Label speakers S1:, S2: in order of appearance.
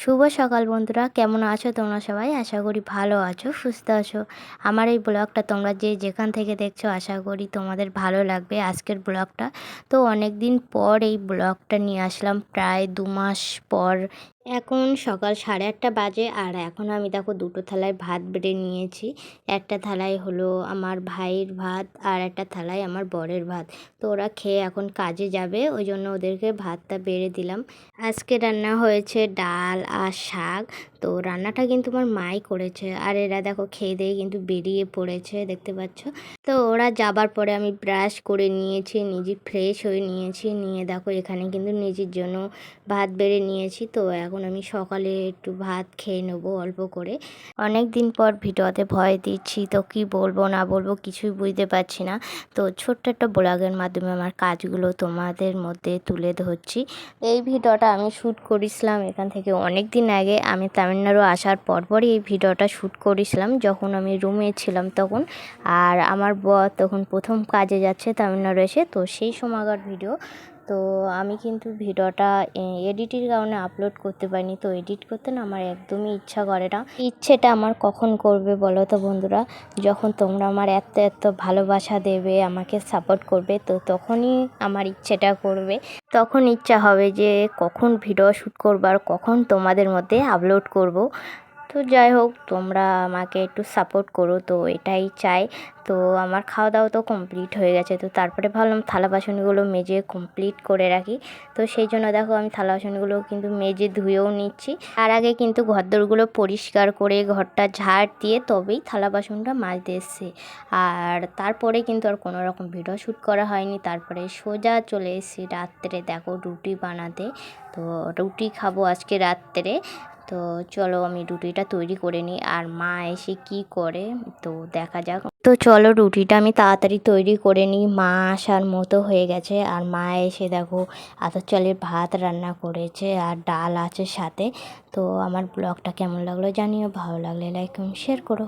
S1: শুভ সকাল বন্ধুরা, কেমন আছো তোমরা সবাই? আশা করি ভালো আছো, সুস্থ আছো। আমার এই ব্লগটা তোমরা যে যেখান থেকে দেখছ, আশা করি তোমাদের ভালো লাগবে আজকের ব্লগটা। তো অনেক দিন পর এই ব্লগটা নিয়ে আসলাম, প্রায় দু মাস পর এখন সকাল সাড়ে আটটা বাজে আর এখন আমি দেখো দুটো থালায় ভাত বেড়ে নিয়েছি। একটা থালায় হলো আমার ভাইয়ের ভাত আর একটা থালায় আমার বরের ভাত। তো ওরা খেয়ে এখন কাজে যাবে, ওই জন্য ওদেরকে ভাতটা বেড়ে দিলাম। আজকে রান্না হয়েছে ডাল আর শাক। তো রান্নাটা কিন্তু আমার মাই করেছে। আর এরা দেখো খেয়ে দিয়ে কিন্তু বেরিয়ে পড়েছে, দেখতে পাচ্ছ? তো ওরা যাবার পরে আমি ব্রাশ করে নিয়েছি, নিজে ফ্রেশ হয়ে নিয়েছি। নিয়ে দেখো এখানে কিন্তু নিজের জন্য ভাত বেড়ে নিয়েছি। তো এখন আমি সকালে একটু ভাত খেয়ে নেব অল্প করে। অনেক দিন পর ভিডিওতে ভয় দিচ্ছি, তো কি বলব না বলব কিছুই বুঝতে পারছি না। তো ছোট্ট একটা ব্লগের মাধ্যমে আমার কাজগুলো তোমাদের মধ্যে তুলে ধরছি। এই ভিডিওটা আমি শ্যুট করেছিলাম এখান থেকে অনেক দিন আগে, আমি তামিলনাড়ু আসার পরপরই এই ভিডিওটা শ্যুট করেছিলাম, যখন আমি রুমে ছিলাম তখন। আর আমার বর তখন প্রথম কাজে যাচ্ছে তামিলনাড়ু এসে, তো সেই সময়কার ভিডিও তো আমি কিন্তু ভিডিওটা এডিটের কারণে আপলোড করতে পারিনি। তো এডিট করতে না আমার একদমই ইচ্ছা করে না। ইচ্ছেটা আমার কখন করবে বলো তো বন্ধুরা? যখন তোমরা আমার এত এত ভালোবাসা দেবে, আমাকে সাপোর্ট করবে, তো তখনই আমার ইচ্ছেটা করবে। তখন ইচ্ছা হবে যে কখন ভিডিও শ্যুট করব আর কখন তোমাদের মধ্যে আপলোড করব। তো যাই হোক, তোমরা আমাকে একটু সাপোর্ট করো, তো এটাই চাই। তো আমার খাওয়া দাওয়া তো কমপ্লিট হয়ে গেছে, তো তারপরে ভাবলাম থালা বাসনগুলো মেজে কমপ্লিট করে রাখি। তো সেই জন্য দেখো আমি থালা বাসনগুলো কিন্তু মেজে ধুয়েও নিচ্ছি। তার আগে কিন্তু ঘরদোরগুলো পরিষ্কার করে ঘরটা ঝাড় দিয়ে তবেই থালা বাসনটা মাজতে এসছে। আর তারপরে কিন্তু আর কোনো রকম ভিডিও শ্যুট করা হয়নি। তারপরে সোজা চলে এসেছি রাত্রে, দেখো রুটি বানাতে। তো রুটি খাব আজকে রাত্রে। তো চলো আমি রুটিটা তৈরি করে নিই। আর মা এসে কি করে? তো দেখা যাক। তো চলো রুটিটা আমি তাড়াতাড়ি তৈরি করে নিই। মা আসার মতো হয়ে গেছে। আর মা এসে দেখো আতর চালের ভাত রান্না করেছে আর ডাল আছে সাথে। তো আমার ব্লগটা কেমন লাগল জানিও। ভালো লাগলে লাইক শেয়ার করো।